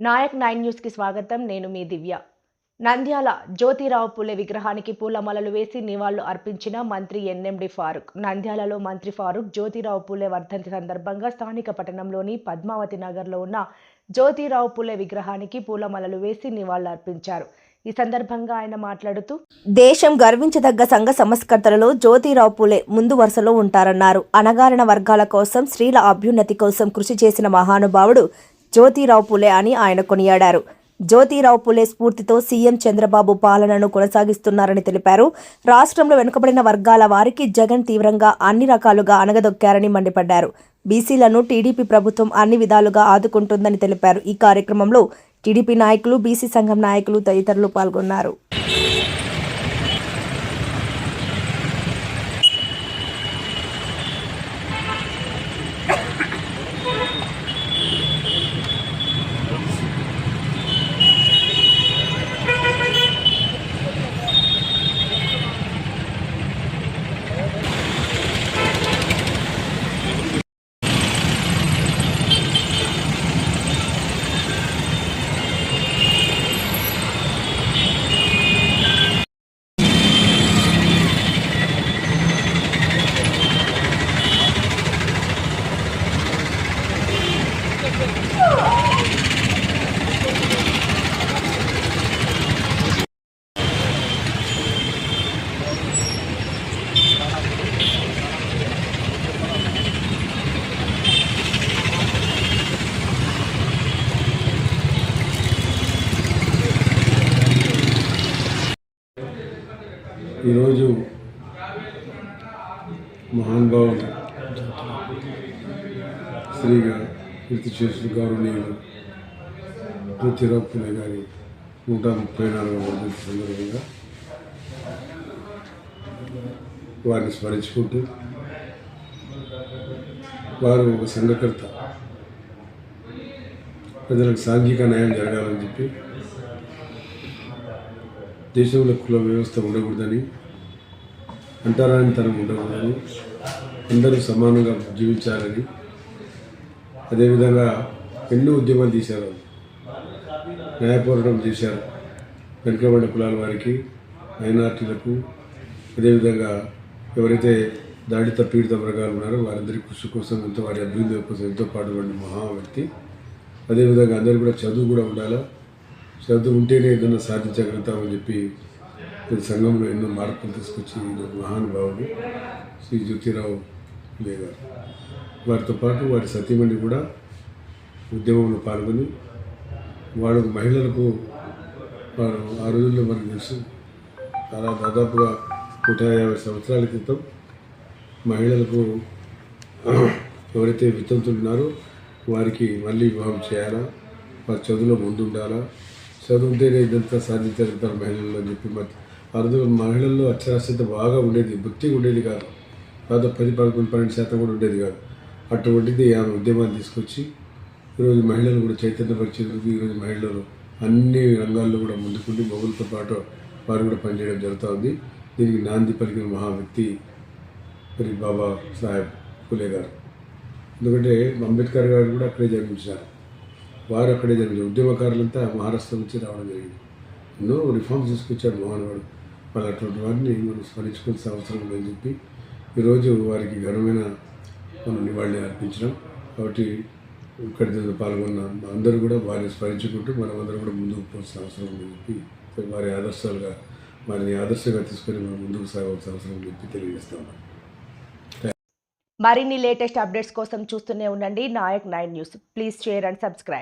Naik nine న్యూస్కి స్వాగతం. నేను మీ దివ్య. నంద్యాల జ్యోతిరావు పులే విగ్రహానికి పూలమాలలు వేసి నివాళులు అర్పించిన మంత్రి ఎన్ఎండి ఫారూక్. నంద్యాలలో మంత్రి ఫారూక్ జ్యోతిరావు పులే వర్ధంతి సందర్భంగా స్థానిక పట్టణంలోని పద్మావతి నగర్లో ఉన్న జ్యోతిరావు పులే విగ్రహానికి పూలమాలలు వేసి నివాళులు అర్పించారు. ఈ సందర్భంగా ఆయన మాట్లాడుతూ దేశం గర్వించదగ్గ సంఘ సంస్కర్తలలో జ్యోతిరావు పూలే ముందు వరుసలో ఉంటారన్నారు. అణగారిన వర్గాల కోసం స్త్రీల అభ్యున్నతి కోసం కృషి చేసిన మహానుభావుడు జ్యోతిరావు పులే అని ఆయన కొనియాడారు. జ్యోతిరావు పులే స్ఫూర్తితో సీఎం చంద్రబాబు పాలనను కొనసాగిస్తున్నారని తెలిపారు. రాష్ట్రంలో వెనుకబడిన వర్గాల వారికి జగన్ తీవ్రంగా అన్ని రకాలుగా అణగదొక్కారని మండిపడ్డారు. బీసీలను టీడీపీ ప్రభుత్వం అన్ని విధాలుగా ఆదుకుంటుందని తెలిపారు. ఈ కార్యక్రమంలో టీడీపీ నాయకులు బీసీ సంఘం నాయకులు తదితరులు పాల్గొన్నారు. ఈరోజు మహానుభావులు శ్రీగా కీర్తి చేసిన గౌరవనీయులు జ్యోతిరాపుల గారి నూట ముప్పై నాలుగవ వర్ధంతి సందర్భంగా వారిని స్మరించుకుంటూ వారు ఒక సంఘకర్త. ప్రజలకు సాంఘిక న్యాయం జరగాలని చెప్పి దేశంలో కుల వ్యవస్థ ఉండకూడదని అంటరానితనం ఉండకూడదని అందరూ సమానంగా జీవించాలని అదేవిధంగా ఎన్నో ఉద్యమాలు తీశారు వాళ్ళు. చేశారు. వెనుకబడిన కులాల వారికి మైనార్టీలకు అదేవిధంగా ఎవరైతే దాడిత పీడిత వర్గాలు ఉన్నారో వారందరి కృషి కోసం ఎంతో వారి అభివృద్ధి కోసం ఎంతో పాటుపడిన మహా వ్యక్తి అదేవిధంగా అందరూ కూడా చదువు కూడా ఉండాలా? శ్రద్ధ ఉంటేనే ఏదైనా సాధించగలుగుతామని చెప్పి ఈ సంఘంలో ఎన్నో మార్పులు తీసుకొచ్చి నాకు మహానుభావుడు శ్రీ జ్యోతిరావు ఫులే గారు. వారితో పాటు వారి సతీమణి కూడా ఉద్యమంలో పాల్గొని వాడు మహిళలకు వారు ఆ రోజుల్లో మనకు తెలుసు చాలా దాదాపుగా నూట యాభై సంవత్సరాల క్రితం మహిళలకు ఎవరైతే వితంతులు ఉన్నారో వారికి మళ్ళీ వివాహం చేయాలా? వారి చదువులో ముందుండాలా? చదువుంటేనే ఇదంతా సాధించగలుగుతారు మహిళల్లో అని చెప్పి మరి ఆ మహిళల్లో అక్షరాస్యత బాగా ఉండేది భక్తి ఉండేది కాదు. దాదాపు పది పదకొండు పన్నెండు శాతం కూడా ఉండేది కాదు. అటువంటిది ఆమె ఉద్యమాన్ని తీసుకొచ్చి ఈరోజు మహిళలు కూడా చైతన్యపరిచేందుకు ఈరోజు మహిళలు అన్ని రంగాల్లో కూడా ముందుకుండి మొగులతో పాటు వారు కూడా పనిచేయడం జరుగుతూ ఉంది. దీనికి నాంది పలికిన మహావ్యక్తి మరి బాబా సాహెబ్ ఫులే గారు. ఎందుకంటే అంబేద్కర్ గారు కూడా అక్కడే జన్మించారు వారు అక్కడే జరిగింది. ఉద్యమకారులంతా మహారాష్ట్ర నుంచి రావడం జరిగింది. ఎన్నో రిఫార్మ్స్ తీసుకొచ్చాడు మోహన్వాడు వాళ్ళు అటువంటి వారిని మనం స్మరించుకోవాల్సిన అవసరం ఉందని చెప్పి ఈరోజు వారికి ఘనమైన మనం నివాళి అర్పించడం కాబట్టి ఇక్కడ పాల్గొన్న అందరూ కూడా వారిని స్మరించుకుంటూ మనం అందరం కూడా ముందుకు పోవాల్సిన అవసరం ఉందని చెప్పి వారి ఆదర్శాలుగా వారిని ఆదర్శంగా తీసుకొని మనం ముందుకు సాగవలసిన అవసరం ఉందని చెప్పి తెలియజేస్తాం మరిన్ని లేటెస్ట్ అప్డేట్స్ కోసం చూస్తూనే ఉండండి. Nayak nine news. Please share and subscribe